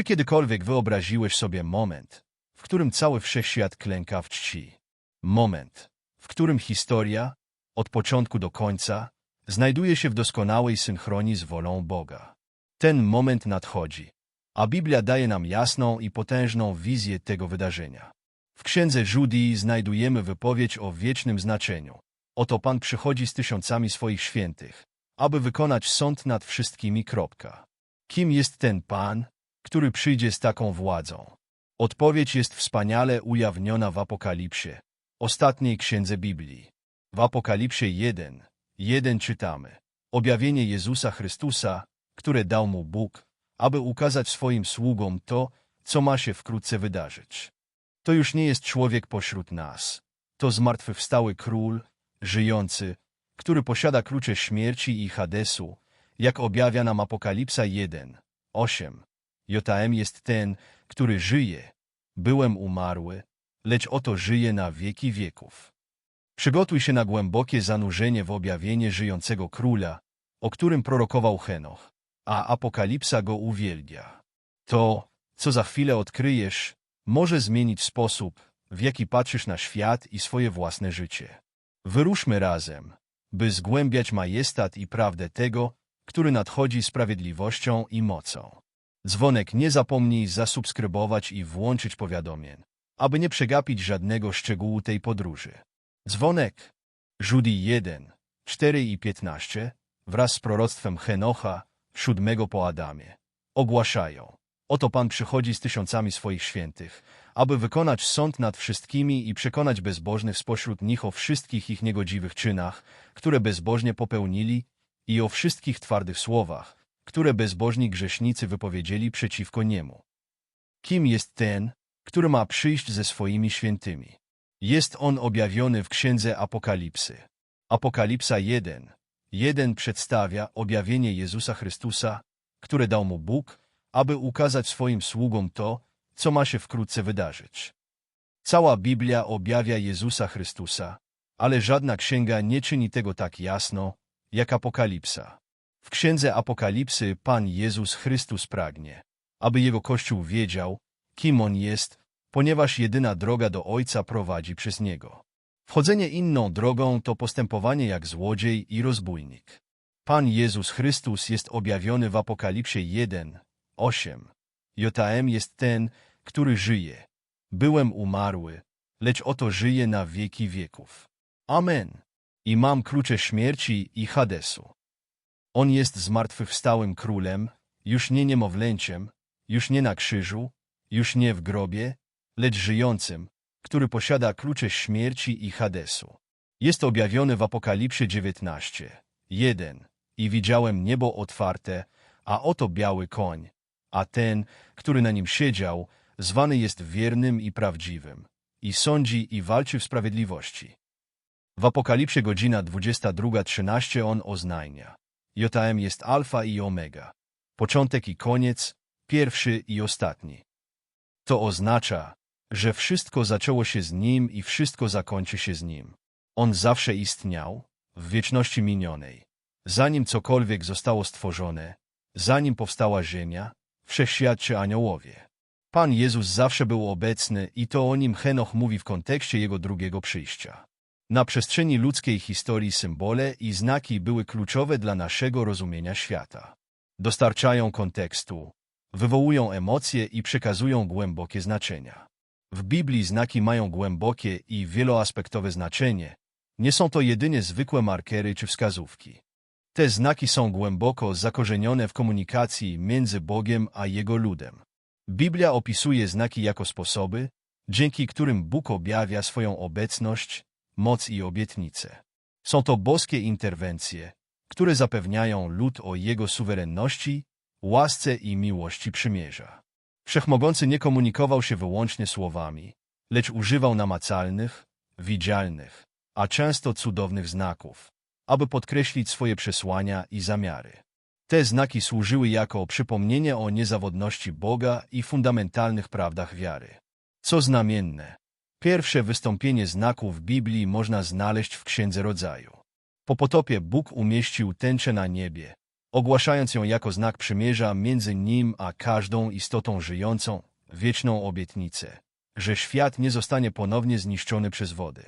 Czy kiedykolwiek wyobraziłeś sobie moment, w którym cały wszechświat klęka w czci? Moment, w którym historia, od początku do końca, znajduje się w doskonałej synchronii z wolą Boga. Ten moment nadchodzi, a Biblia daje nam jasną i potężną wizję tego wydarzenia. W księdze Judii znajdujemy wypowiedź o wiecznym znaczeniu. Oto Pan przychodzi z tysiącami swoich świętych, aby wykonać sąd nad wszystkimi. Kropka. Kim jest ten Pan, który przyjdzie z taką władzą? Odpowiedź jest wspaniale ujawniona w Apokalipsie, ostatniej księdze Biblii. W Apokalipsie 1, 1 czytamy Objawienie Jezusa Chrystusa, które dał mu Bóg, aby ukazać swoim sługom to, co ma się wkrótce wydarzyć. To już nie jest człowiek pośród nas. To zmartwychwstały król, żyjący, który posiada klucze śmierci i Hadesu, jak objawia nam Apokalipsa 1, 8. JM jest ten, który żyje. Byłem umarły, lecz oto żyje na wieki wieków. Przygotuj się na głębokie zanurzenie w objawienie żyjącego króla, o którym prorokował Henoch, a Apokalipsa go uwielbia. To, co za chwilę odkryjesz, może zmienić sposób, w jaki patrzysz na świat i swoje własne życie. Wyruszmy razem, by zgłębiać majestat i prawdę tego, który nadchodzi sprawiedliwością i mocą. Dzwonek nie zapomnij zasubskrybować i włączyć powiadomień, aby nie przegapić żadnego szczegółu tej podróży. Dzwonek. Judy 1, 4 i 15 wraz z proroctwem Henocha, siódmego po Adamie, ogłaszają. Oto Pan przychodzi z tysiącami swoich świętych, aby wykonać sąd nad wszystkimi i przekonać bezbożnych spośród nich o wszystkich ich niegodziwych czynach, które bezbożnie popełnili i o wszystkich twardych słowach, które bezbożni grzesznicy wypowiedzieli przeciwko Niemu. Kim jest ten, który ma przyjść ze swoimi świętymi? Jest on objawiony w Księdze Apokalipsy. Apokalipsa 1, 1 przedstawia objawienie Jezusa Chrystusa, które dał mu Bóg, aby ukazać swoim sługom to, co ma się wkrótce wydarzyć. Cała Biblia objawia Jezusa Chrystusa, ale żadna księga nie czyni tego tak jasno, jak Apokalipsa. W księdze Apokalipsy Pan Jezus Chrystus pragnie, aby Jego Kościół wiedział, kim On jest, ponieważ jedyna droga do Ojca prowadzi przez Niego. Wchodzenie inną drogą to postępowanie jak złodziej i rozbójnik. Pan Jezus Chrystus jest objawiony w Apokalipsie 1, 8. JM jest ten, który żyje. Byłem umarły, lecz oto żyję na wieki wieków. Amen. I mam klucze śmierci i Hadesu. On jest zmartwychwstałym królem, już nie niemowlęciem, już nie na krzyżu, już nie w grobie, lecz żyjącym, który posiada klucze śmierci i Hadesu. Jest objawiony w Apokalipsie 19, 1. I widziałem niebo otwarte, a oto biały koń, a ten, który na nim siedział, zwany jest wiernym i prawdziwym, i sądzi i walczy w sprawiedliwości. W Apokalipsie godzina 22.13 on oznajmia. JM jest alfa i omega, początek i koniec, pierwszy i ostatni. To oznacza, że wszystko zaczęło się z Nim i wszystko zakończy się z Nim. On zawsze istniał, w wieczności minionej, zanim cokolwiek zostało stworzone, zanim powstała ziemia, wszechświat czy aniołowie. Pan Jezus zawsze był obecny i to o nim Henoch mówi w kontekście jego drugiego przyjścia. Na przestrzeni ludzkiej historii symbole i znaki były kluczowe dla naszego rozumienia świata. Dostarczają kontekstu, wywołują emocje i przekazują głębokie znaczenia. W Biblii znaki mają głębokie i wieloaspektowe znaczenie. Nie są to jedynie zwykłe markery czy wskazówki. Te znaki są głęboko zakorzenione w komunikacji między Bogiem a Jego ludem. Biblia opisuje znaki jako sposoby, dzięki którym Bóg objawia swoją obecność, moc i obietnice. Są to boskie interwencje, które zapewniają lud o Jego suwerenności, łasce i miłości przymierza. Wszechmogący nie komunikował się wyłącznie słowami, lecz używał namacalnych, widzialnych, a często cudownych znaków, aby podkreślić swoje przesłania i zamiary. Te znaki służyły jako przypomnienie o niezawodności Boga i fundamentalnych prawdach wiary. Co znamienne, pierwsze wystąpienie znaków w Biblii można znaleźć w Księdze Rodzaju. Po potopie Bóg umieścił tęczę na niebie, ogłaszając ją jako znak przymierza między nim a każdą istotą żyjącą, wieczną obietnicę, że świat nie zostanie ponownie zniszczony przez wody.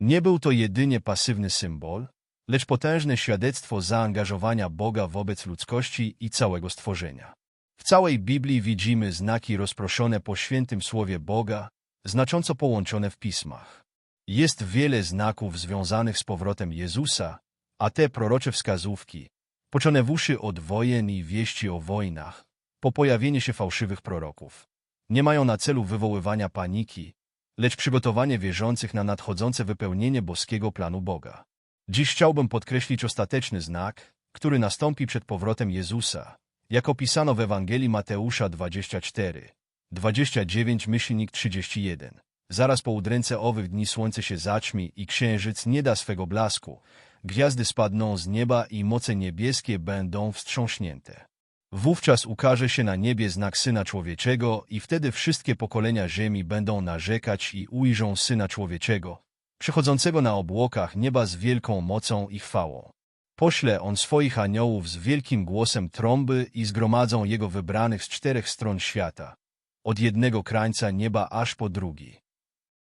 Nie był to jedynie pasywny symbol, lecz potężne świadectwo zaangażowania Boga wobec ludzkości i całego stworzenia. W całej Biblii widzimy znaki rozproszone po świętym słowie Boga, znacząco połączone w pismach. Jest wiele znaków związanych z powrotem Jezusa, a te prorocze wskazówki, począwszy od wojen i wieści o wojnach, po pojawienie się fałszywych proroków, nie mają na celu wywoływania paniki, lecz przygotowanie wierzących na nadchodzące wypełnienie boskiego planu Boga. Dziś chciałbym podkreślić ostateczny znak, który nastąpi przed powrotem Jezusa, jak opisano w Ewangelii Mateusza 24, 29 myślnik 31. Zaraz po udręce owych dni słońce się zaćmi i księżyc nie da swego blasku, gwiazdy spadną z nieba i moce niebieskie będą wstrząśnięte. Wówczas ukaże się na niebie znak Syna Człowieczego i wtedy wszystkie pokolenia ziemi będą narzekać i ujrzą Syna Człowieczego, przychodzącego na obłokach nieba z wielką mocą i chwałą. Pośle on swoich aniołów z wielkim głosem trąby i zgromadzą jego wybranych z czterech stron świata, od jednego krańca nieba aż po drugi.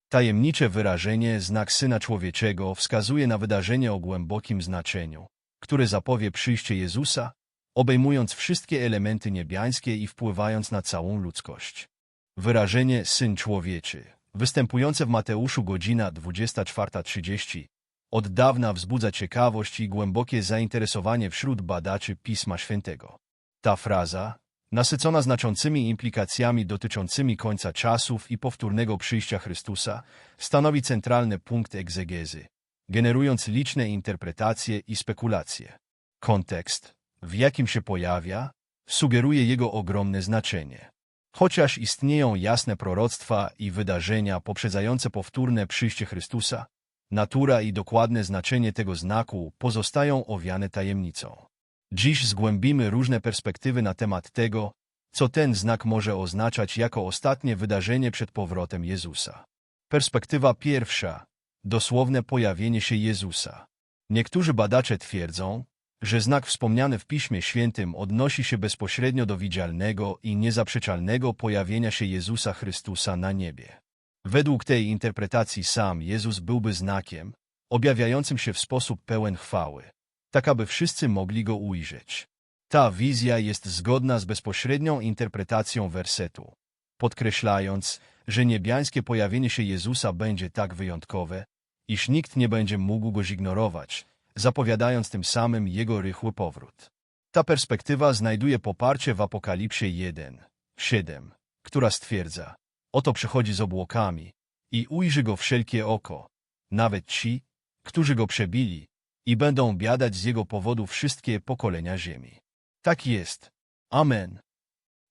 Tajemnicze wyrażenie znak Syna Człowieczego wskazuje na wydarzenie o głębokim znaczeniu, które zapowie przyjście Jezusa, obejmując wszystkie elementy niebiańskie i wpływając na całą ludzkość. Wyrażenie Syn Człowieczy, występujące w Mateuszu godzina 24.30, od dawna wzbudza ciekawość i głębokie zainteresowanie wśród badaczy Pisma Świętego. Ta fraza, nasycona znaczącymi implikacjami dotyczącymi końca czasów i powtórnego przyjścia Chrystusa, stanowi centralny punkt egzegezy, generując liczne interpretacje i spekulacje. Kontekst, w jakim się pojawia, sugeruje jego ogromne znaczenie. Chociaż istnieją jasne proroctwa i wydarzenia poprzedzające powtórne przyjście Chrystusa, natura i dokładne znaczenie tego znaku pozostają owiane tajemnicą. Dziś zgłębimy różne perspektywy na temat tego, co ten znak może oznaczać jako ostatnie wydarzenie przed powrotem Jezusa. Perspektywa pierwsza. Dosłowne pojawienie się Jezusa. Niektórzy badacze twierdzą, że znak wspomniany w Piśmie Świętym odnosi się bezpośrednio do widzialnego i niezaprzeczalnego pojawienia się Jezusa Chrystusa na niebie. Według tej interpretacji sam Jezus byłby znakiem, objawiającym się w sposób pełen chwały, tak aby wszyscy mogli Go ujrzeć. Ta wizja jest zgodna z bezpośrednią interpretacją wersetu, podkreślając, że niebiańskie pojawienie się Jezusa będzie tak wyjątkowe, iż nikt nie będzie mógł go zignorować, zapowiadając tym samym jego rychły powrót. Ta perspektywa znajduje poparcie w Apokalipsie 1, 7, która stwierdza, oto przychodzi z obłokami i ujrzy go wszelkie oko, nawet ci, którzy go przebili i będą biadać z jego powodu wszystkie pokolenia ziemi. Tak jest. Amen.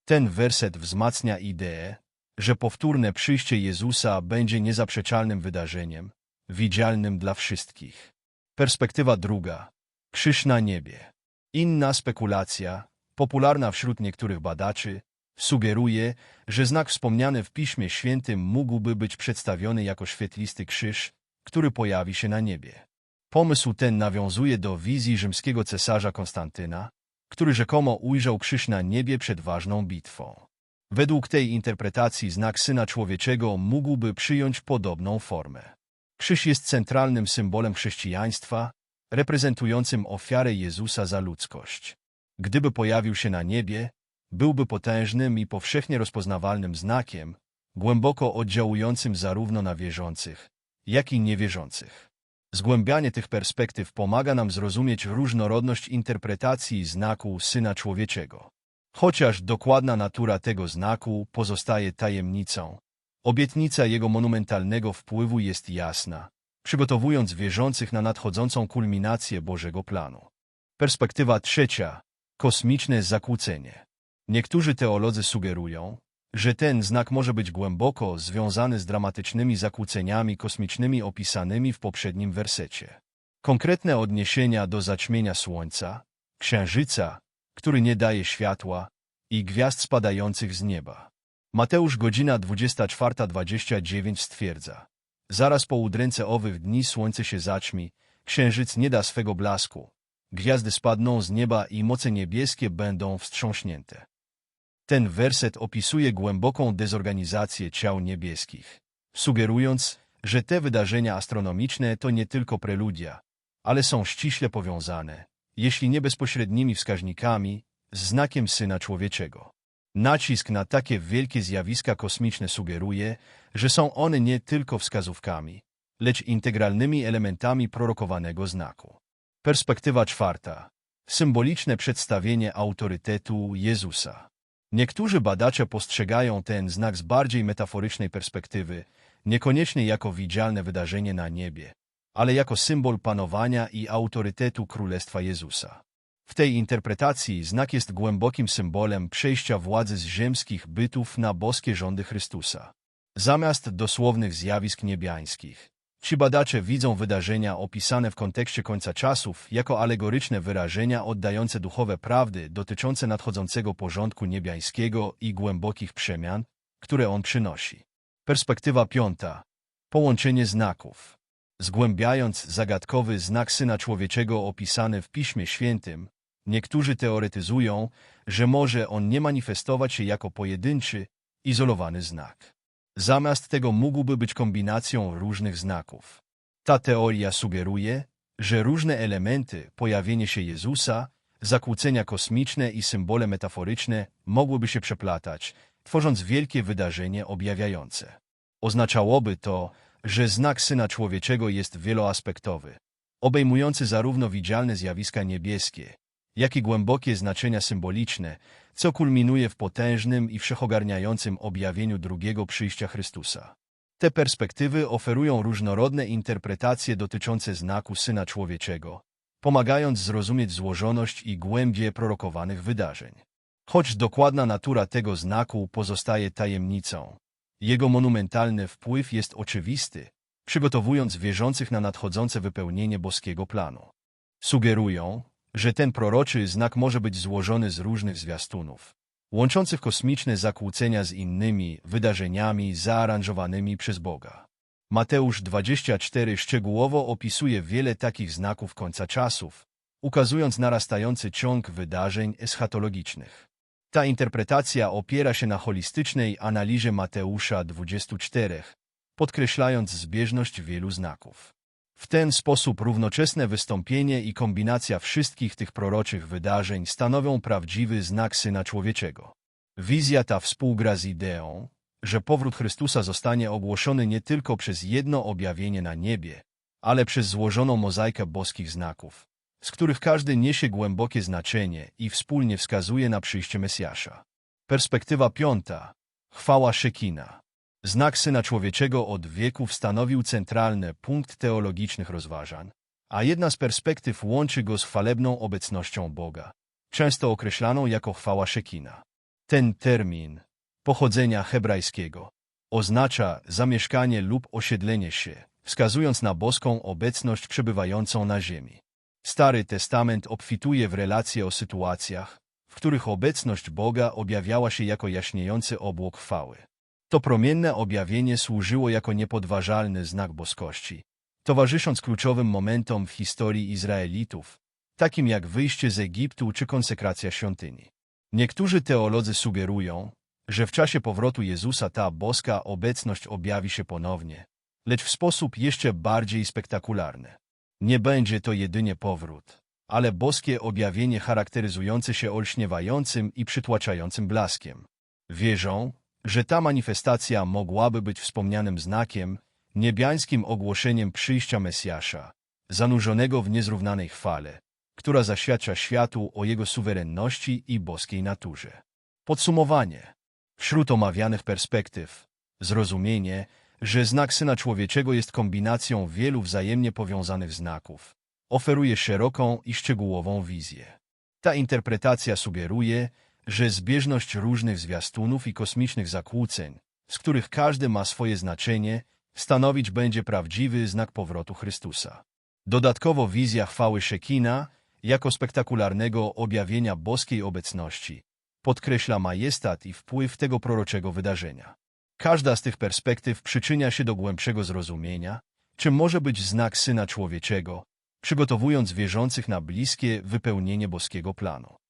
Ten werset wzmacnia ideę, że powtórne przyjście Jezusa będzie niezaprzeczalnym wydarzeniem, widzialnym dla wszystkich. Perspektywa druga. Krzyż na niebie. Inna spekulacja, popularna wśród niektórych badaczy, sugeruje, że znak wspomniany w Piśmie Świętym mógłby być przedstawiony jako świetlisty krzyż, który pojawi się na niebie. Pomysł ten nawiązuje do wizji rzymskiego cesarza Konstantyna, który rzekomo ujrzał krzyż na niebie przed ważną bitwą. Według tej interpretacji znak Syna Człowieczego mógłby przyjąć podobną formę. Krzyż jest centralnym symbolem chrześcijaństwa, reprezentującym ofiarę Jezusa za ludzkość. Gdyby pojawił się na niebie, byłby potężnym i powszechnie rozpoznawalnym znakiem, głęboko oddziałującym zarówno na wierzących, jak i niewierzących. Zgłębianie tych perspektyw pomaga nam zrozumieć różnorodność interpretacji znaku Syna Człowieczego. Chociaż dokładna natura tego znaku pozostaje tajemnicą, Obietnica jego monumentalnego wpływu jest jasna, przygotowując wierzących na nadchodzącą kulminację Bożego planu. Perspektywa trzecia. Kosmiczne zakłócenie. Niektórzy teolodzy sugerują, że ten znak może być głęboko związany z dramatycznymi zakłóceniami kosmicznymi opisanymi w poprzednim wersecie. Konkretne odniesienia do zaćmienia Słońca, Księżyca, który nie daje światła, i gwiazd spadających z nieba. Mateusz godzina 24.29 stwierdza. Zaraz po udręce owych dni słońce się zaćmi, księżyc nie da swego blasku, Gwiazdy spadną z nieba i moce niebieskie będą wstrząśnięte. Ten werset opisuje głęboką dezorganizację ciał niebieskich, sugerując, że te wydarzenia astronomiczne to nie tylko preludia, ale są ściśle powiązane, jeśli nie bezpośrednimi wskaźnikami, z znakiem Syna Człowieczego. Nacisk na takie wielkie zjawiska kosmiczne sugeruje, że są one nie tylko wskazówkami, lecz integralnymi elementami prorokowanego znaku. Perspektywa czwarta. Symboliczne przedstawienie autorytetu Jezusa. Niektórzy badacze postrzegają ten znak z bardziej metaforycznej perspektywy, niekoniecznie jako widzialne wydarzenie na niebie, ale jako symbol panowania i autorytetu Królestwa Jezusa. W tej interpretacji znak jest głębokim symbolem przejścia władzy z ziemskich bytów na boskie rządy Chrystusa. Zamiast dosłownych zjawisk niebiańskich, ci badacze widzą wydarzenia opisane w kontekście końca czasów jako alegoryczne wyrażenia oddające duchowe prawdy dotyczące nadchodzącego porządku niebiańskiego i głębokich przemian, które on przynosi. Perspektywa piąta. Połączenie znaków. Zgłębiając zagadkowy znak Syna Człowieczego opisany w Piśmie Świętym, niektórzy teoretyzują, że może on nie manifestować się jako pojedynczy, izolowany znak. Zamiast tego mógłby być kombinacją różnych znaków. Ta teoria sugeruje, że różne elementy, pojawienie się Jezusa, zakłócenia kosmiczne i symbole metaforyczne mogłyby się przeplatać, tworząc wielkie wydarzenie objawiające. Oznaczałoby to, że znak Syna Człowieczego jest wieloaspektowy, obejmujący zarówno widzialne zjawiska niebieskie, jak i głębokie znaczenia symboliczne, co kulminuje w potężnym i wszechogarniającym objawieniu drugiego przyjścia Chrystusa. Te perspektywy oferują różnorodne interpretacje dotyczące znaku Syna Człowieczego, pomagając zrozumieć złożoność i głębie prorokowanych wydarzeń. Choć dokładna natura tego znaku pozostaje tajemnicą, jego monumentalny wpływ jest oczywisty, przygotowując wierzących na nadchodzące wypełnienie boskiego planu. Sugerują, że ten proroczy znak może być złożony z różnych zwiastunów, łączących kosmiczne zakłócenia z innymi wydarzeniami zaaranżowanymi przez Boga. Mateusz 24 szczegółowo opisuje wiele takich znaków końca czasów, ukazując narastający ciąg wydarzeń eschatologicznych. Ta interpretacja opiera się na holistycznej analizie Mateusza 24, podkreślając zbieżność wielu znaków. W ten sposób równoczesne wystąpienie i kombinacja wszystkich tych proroczych wydarzeń stanowią prawdziwy znak Syna Człowieczego. Wizja ta współgra z ideą, że powrót Chrystusa zostanie ogłoszony nie tylko przez jedno objawienie na niebie, ale przez złożoną mozaikę boskich znaków, z których każdy niesie głębokie znaczenie i wspólnie wskazuje na przyjście Mesjasza. Perspektywa piąta. Chwała Szekina. Znak Syna Człowieczego od wieków stanowił centralny punkt teologicznych rozważań, a jedna z perspektyw łączy go z chwalebną obecnością Boga, często określaną jako chwała Szekina. Ten termin, pochodzenia hebrajskiego, oznacza zamieszkanie lub osiedlenie się, wskazując na boską obecność przebywającą na ziemi. Stary Testament obfituje w relacje o sytuacjach, w których obecność Boga objawiała się jako jaśniejący obłok chwały. To promienne objawienie służyło jako niepodważalny znak boskości, towarzysząc kluczowym momentom w historii Izraelitów, takim jak wyjście z Egiptu czy konsekracja świątyni. Niektórzy teolodzy sugerują, że w czasie powrotu Jezusa ta boska obecność objawi się ponownie, lecz w sposób jeszcze bardziej spektakularny. Nie będzie to jedynie powrót, ale boskie objawienie charakteryzujące się olśniewającym i przytłaczającym blaskiem. Wierzą, że ta manifestacja mogłaby być wspomnianym znakiem, niebiańskim ogłoszeniem przyjścia Mesjasza, zanurzonego w niezrównanej chwale, która zaświadcza światu o jego suwerenności i boskiej naturze. Podsumowanie. Wśród omawianych perspektyw, zrozumienie, że znak Syna Człowieczego jest kombinacją wielu wzajemnie powiązanych znaków, oferuje szeroką i szczegółową wizję. Ta interpretacja sugeruje, że zbieżność różnych zwiastunów i kosmicznych zakłóceń, z których każdy ma swoje znaczenie, stanowić będzie prawdziwy znak powrotu Chrystusa. Dodatkowo wizja chwały Szekina, jako spektakularnego objawienia boskiej obecności, podkreśla majestat i wpływ tego proroczego wydarzenia. Każda z tych perspektyw przyczynia się do głębszego zrozumienia, czym może być znak Syna Człowieczego, przygotowując wierzących na bliskie wypełnienie boskiego planu.